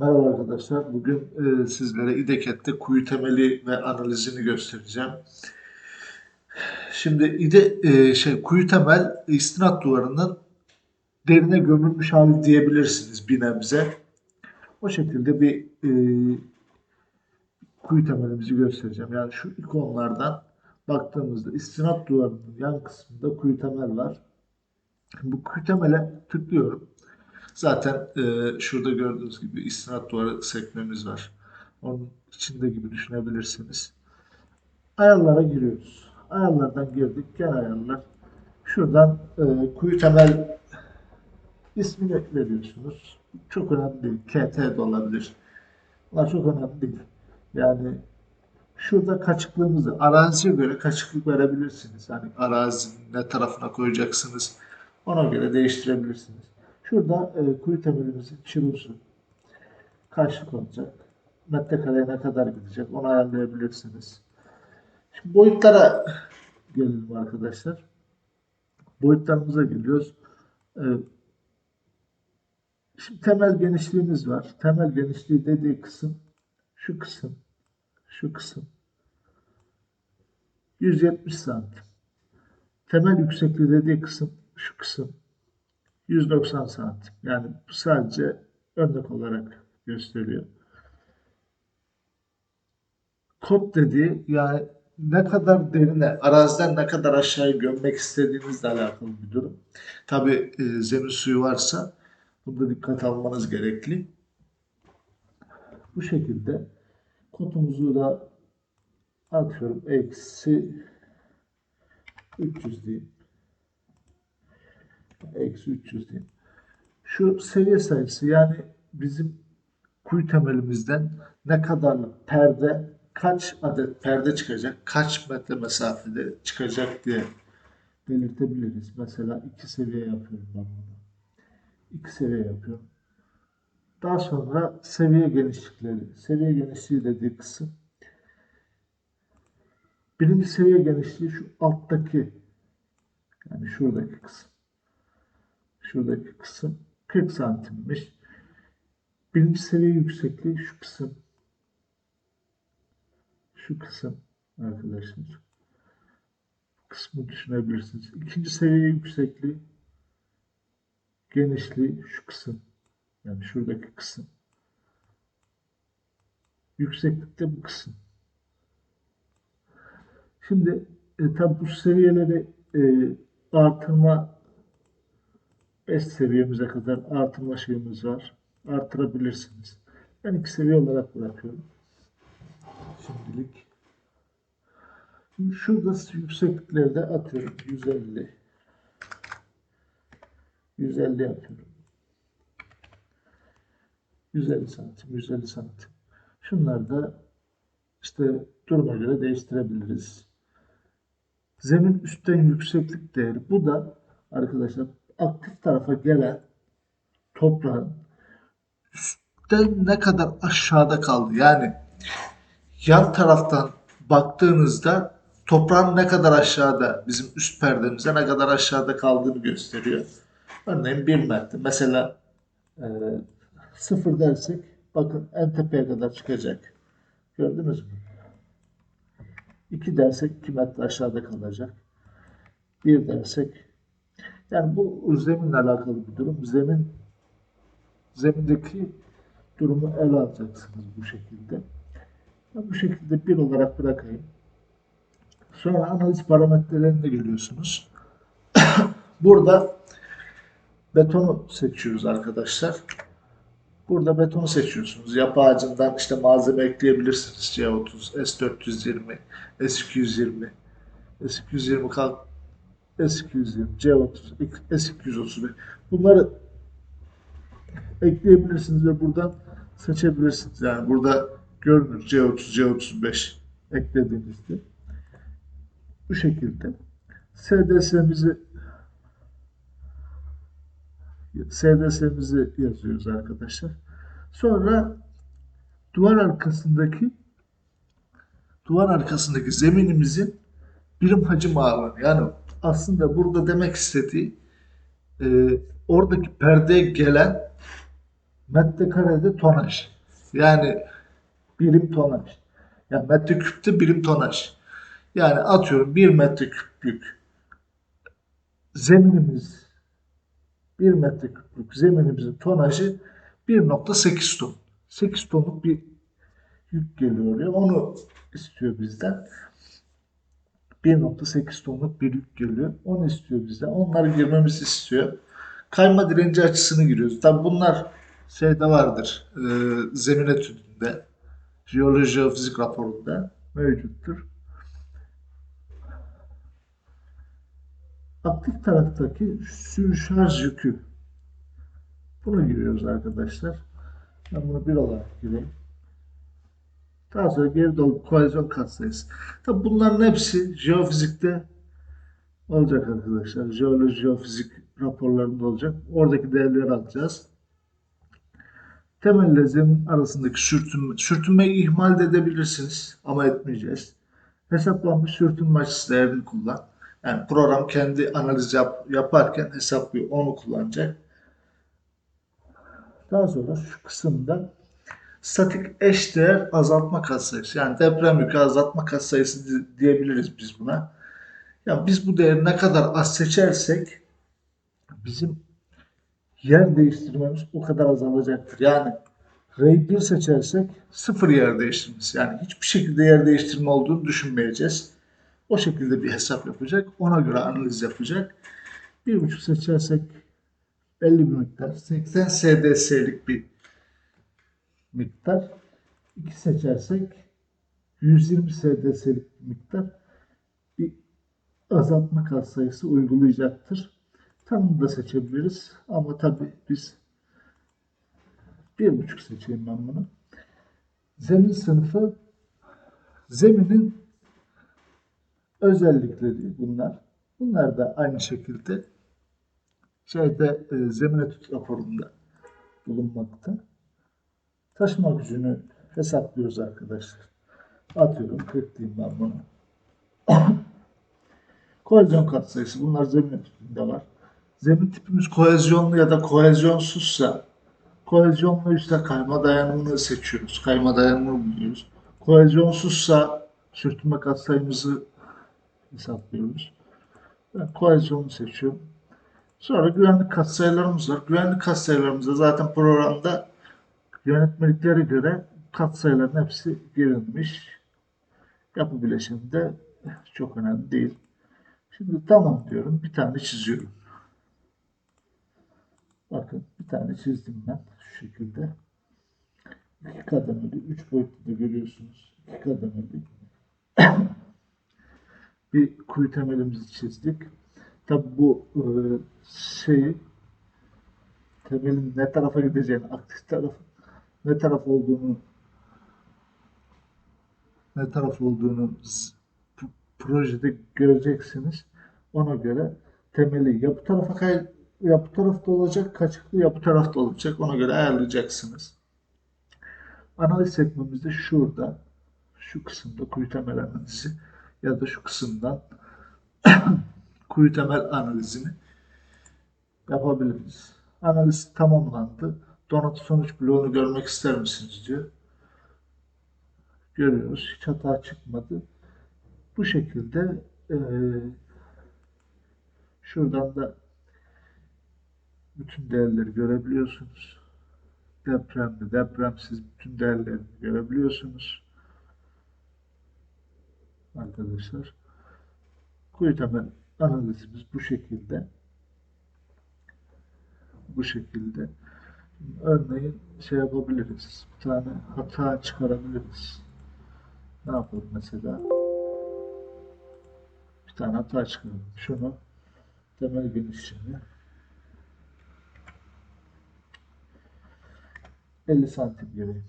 Merhaba arkadaşlar. Bugün e, sizlere İDEKET'te kuyu temeli ve analizini göstereceğim. Şimdi İde e, şey kuyu temel istinat duvarının derine gömülmüş hali diyebilirsiniz bir nebze. O şekilde bir e, kuyu temelimizi göstereceğim. Yani şu ikonlardan baktığımızda istinat duvarının yan kısmında kuyu temel var. Bu kuyu temele tıklıyorum. Zaten e, şurada gördüğünüz gibi istinat duvarı sekmemiz var. Onun içinde gibi düşünebilirsiniz. Ayarlara giriyoruz. Ayarlardan girdik. Gel ayarlar. Şuradan e, kuyu temel ismini veriyorsunuz. Çok önemli değil. KT de olabilir. Bunlar çok önemli değil. Yani şurada kaçıklığımızı araziye göre kaçıklık verebilirsiniz. Yani arazinin ne tarafına koyacaksınız ona göre değiştirebilirsiniz. Şurada e, kuyu temelimizin çırılsı kaçlık olacak. Metrekareye ne kadar gidecek onu ayarlayabilirsiniz. Şimdi boyutlara gelelim arkadaşlar. Boyutlarımıza geliyoruz. E, şimdi temel genişliğimiz var. Temel genişliği dediği kısım şu kısım. Şu kısım. 170 santim. Temel yüksekliği dediği kısım şu kısım. 190 santim. Yani bu sadece örnek olarak gösteriyor. Kod dediği yani ne kadar derine, araziden ne kadar aşağıya gömmek istediğinizle alakalı bir durum. Tabi e, zemin suyu varsa bunda dikkat almanız gerekli. Bu şekilde kodumuzu da atıyorum. Eksi 300 diyeyim. Eksi 300 diyeyim. Şu seviye sayısı yani bizim kuyu temelimizden ne kadarlık perde, kaç adet perde çıkacak, kaç metre mesafede çıkacak diye belirtebiliriz. Mesela iki seviye yapıyorum ben bunu. İki seviye yapıyorum. Daha sonra seviye genişlikleri. Seviye genişliği dediği kısım. Birinci seviye genişliği şu alttaki yani şuradaki kısım. Şuradaki kısım 40 santimmiş. Birinci seviye yüksekliği şu kısım. Şu kısım arkadaşlar. Kısmı düşünebilirsiniz. İkinci seviye yüksekliği genişliği şu kısım. Yani şuradaki kısım. Yükseklikte bu kısım. Şimdi e, tabi bu seviyeleri e, artırma 5 seviyemize kadar artırma şeyimiz var. Artırabilirsiniz. Ben iki seviye olarak bırakıyorum. Şimdilik. Şimdi şurada yükseklikleri de atıyorum. 150. 150 yapıyorum. 150 santim, 150 santim. Şunları da işte duruma göre değiştirebiliriz. Zemin üstten yükseklik değeri. Bu da arkadaşlar aktif tarafa gelen toprağın üstten ne kadar aşağıda kaldı. Yani yan taraftan baktığınızda toprağın ne kadar aşağıda, bizim üst perdemize ne kadar aşağıda kaldığını gösteriyor. Örneğin 1 metre. Mesela e, sıfır dersek bakın en tepeye kadar çıkacak. Gördünüz mü? 2 dersek 2 metre aşağıda kalacak. 1 dersek yani bu zeminle alakalı bir durum. Zemin zemindeki durumu ele alacaksınız bu şekilde. Ben bu şekilde bir olarak bırakayım. Sonra analiz parametrelerine geliyorsunuz. Burada betonu seçiyoruz arkadaşlar. Burada betonu seçiyorsunuz. Yapı ağacından işte malzeme ekleyebilirsiniz. C30, S420, S220, S220 kalk S220, C30, S231. Bunları ekleyebilirsiniz ve buradan seçebilirsiniz. Yani burada görünür C30, C35 eklediğinizde. Bu şekilde. SDS'mizi SDS'mizi yazıyoruz arkadaşlar. Sonra duvar arkasındaki duvar arkasındaki zeminimizin birim hacim ağırlığını yani aslında burada demek istediği e, oradaki perdeye gelen metrekarede tonaj. Yani birim tonaj. Yani metreküpte birim tonaj. Yani atıyorum 1 metreküplük zeminimiz 1 metreküplük zeminimizin tonajı 1.8 ton. 8 tonluk bir yük geliyor oraya. Onu istiyor bizden. 1.8 tonluk bir yük geliyor. Onu istiyor bizden. Onları girmemizi istiyor. Kayma direnci açısını giriyoruz. Tabi bunlar şeyde vardır. E, zemin etüdünde, jeoloji jeofizik raporunda mevcuttur. Aktif taraftaki sürşarj yükü. Bunu giriyoruz arkadaşlar. Ben bunu bir olarak gireyim. Daha sonra geri dolu koalizyon katsayısı. Tabi bunların hepsi jeofizikte olacak arkadaşlar. Jeoloji, jeofizik raporlarında olacak. Oradaki değerleri alacağız. Temelle zemin arasındaki sürtünme, sürtünmeyi ihmal de edebilirsiniz ama etmeyeceğiz. Hesaplanmış sürtünme açısı değerini kullan. Yani program kendi analiz yap, yaparken hesaplıyor. Onu kullanacak. Daha sonra şu kısımda statik eşdeğer azaltma katsayısı. Yani deprem yükü azaltma katsayısı di- diyebiliriz biz buna. Ya biz bu değeri ne kadar az seçersek bizim yer değiştirmemiz o kadar azalacaktır. Yani R'yi 1 seçersek sıfır yer değiştirmesi. Yani hiçbir şekilde yer değiştirme olduğunu düşünmeyeceğiz. O şekilde bir hesap yapacak. Ona göre analiz yapacak. 1.5 seçersek belli bir miktar. 80 SDS'lik bir miktar. 2 seçersek 120 SDS'lik miktar bir azaltma katsayısı uygulayacaktır. Tanımı da seçebiliriz ama tabi biz bir buçuk seçeyim ben bunu. Zemin sınıfı zeminin özellikleri bunlar. Bunlar da aynı şekilde şeyde e, zemin etüt raporunda bulunmakta. Taşıma gücünü hesaplıyoruz arkadaşlar. Atıyorum 40 diyeyim ben bunu. Kohezyon katsayısı. Bunlar zemin etütünde var. Zemin tipimiz kohezyonlu ya da kohezyonsuzsa kohezyonluysa kayma dayanımını seçiyoruz. Kayma dayanımını buluyoruz. Kohezyonsuzsa sürtünme katsayımızı hesaplıyoruz. Ben kohezyonu seçiyorum. Sonra güvenlik katsayılarımız var. Güvenlik katsayılarımızda zaten programda yönetmeliklere göre katsayıların hepsi girilmiş. Yapı bileşiminde çok önemli değil. Şimdi tamam diyorum. Bir tane çiziyorum. Bakın bir tane çizdim ben şu şekilde. İki kademeli, üç boyutlu da görüyorsunuz. İki kademeli. bir kuyu temelimizi çizdik. Tabi bu e, şeyi temelin ne tarafa gideceğini, aktif taraf ne taraf olduğunu ne taraf olduğunu projede göreceksiniz. Ona göre temeli ya bu tarafa kay ya bu tarafta olacak, kaçıklı ya bu tarafta olacak. Ona göre ayarlayacaksınız. Analiz sekmemiz de şurada. Şu kısımda kuyu temel analizi ya da şu kısımdan kuyu temel analizini yapabiliriz. Analiz tamamlandı. Donatı sonuç bloğunu görmek ister misiniz diyor. Görüyoruz. Hiç hata çıkmadı. Bu şekilde eee, şuradan da bütün değerleri görebiliyorsunuz. Depremli, depremsiz bütün değerleri görebiliyorsunuz. Arkadaşlar. Kuyu temel analizimiz bu şekilde. Bu şekilde. Örneğin şey yapabiliriz. Bir tane hata çıkarabiliriz. Ne yapalım mesela? Bir tane hata çıkaralım. Şunu temel genişliğini 50 santim gireyim.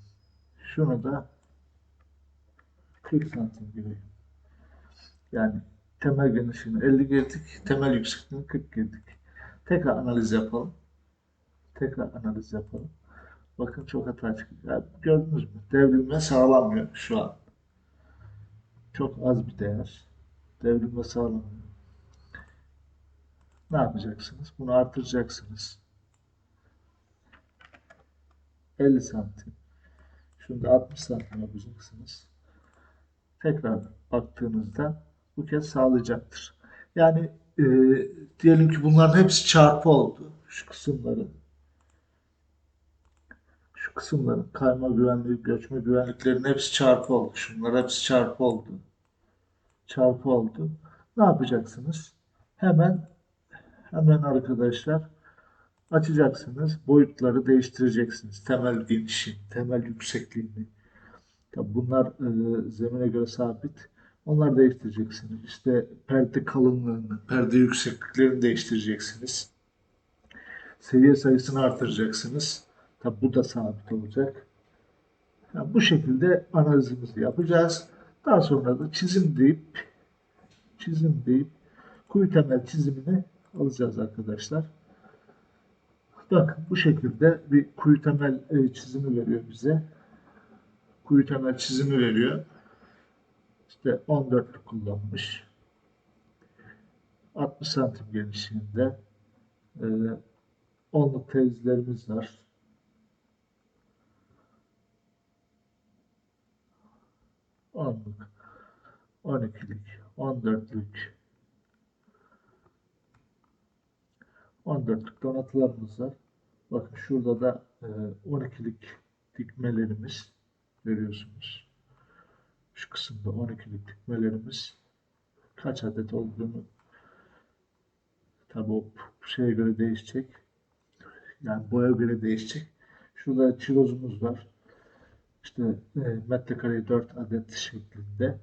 Şunu da 40 santim gireyim. Yani temel genişliğini 50 girdik, temel yüksekliğini 40 girdik. Tekrar analiz yapalım. Tekrar analiz yapalım. Bakın çok hata çıkıyor. Ya gördünüz mü? Devrilme sağlanmıyor şu an. Çok az bir değer. Devrilme sağlanmıyor. Ne yapacaksınız? Bunu artıracaksınız. 50 santim. Şunda 60 santim yapacaksınız. Tekrar baktığınızda bu kez sağlayacaktır. Yani e, diyelim ki bunların hepsi çarpı oldu. Şu kısımların. Şu kısımların kayma güvenliği, göçme güvenliklerin hepsi çarpı oldu. Şunlar hepsi çarpı oldu. Çarpı oldu. Ne yapacaksınız? Hemen hemen arkadaşlar açacaksınız. Boyutları değiştireceksiniz. Temel genişi, temel yüksekliğini. Tabi bunlar e, zemine göre sabit. Onları değiştireceksiniz. İşte perde kalınlığını, perde yüksekliklerini değiştireceksiniz. Seviye sayısını artıracaksınız. Tabi bu da sabit olacak. Yani bu şekilde analizimizi yapacağız. Daha sonra da çizim deyip çizim deyip kuyu temel çizimini alacağız arkadaşlar. Bakın bu şekilde bir kuyu temel e, çizimi veriyor bize. Kuyu temel çizimi veriyor. İşte 14'lük kullanmış. 60 santim genişliğinde. E, 10'luk tezlerimiz var. Onluk, 12'lik, 14'lük, 14'lük donatılarımız var. Bakın şurada da e, 12'lik dikmelerimiz görüyorsunuz. Şu kısımda 12'lik dikmelerimiz kaç adet olduğunu tabi o şeye göre değişecek. Yani boya göre değişecek. Şurada çirozumuz var. İşte e, metrekareye 4 adet şeklinde.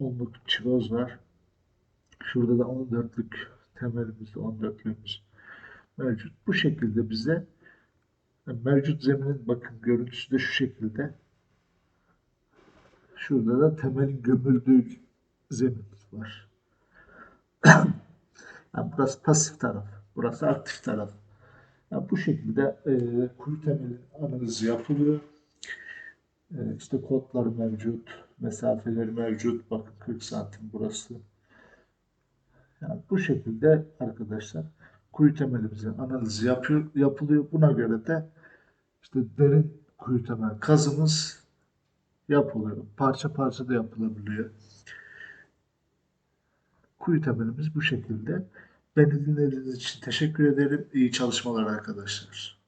Onluk çiroz var. Şurada da 14'lük temelimiz, 14'lüğümüz mevcut. Bu şekilde bize mevcut zeminin bakın görüntüsü de şu şekilde. Şurada da temelin gömüldüğü zemin var. yani burası pasif taraf, burası aktif taraf. Yani bu şekilde e, kuyu temelin analizi yapılıyor. E, işte kodları mevcut, mesafeleri mevcut. Bakın 40 santim burası. Yani bu şekilde arkadaşlar kuyu temelimizin analizi yapıyor, yapılıyor. Buna göre de işte derin kuyu temel kazımız yapılıyor. Parça parça da yapılabiliyor. Kuyu temelimiz bu şekilde. Beni dinlediğiniz için teşekkür ederim. İyi çalışmalar arkadaşlar.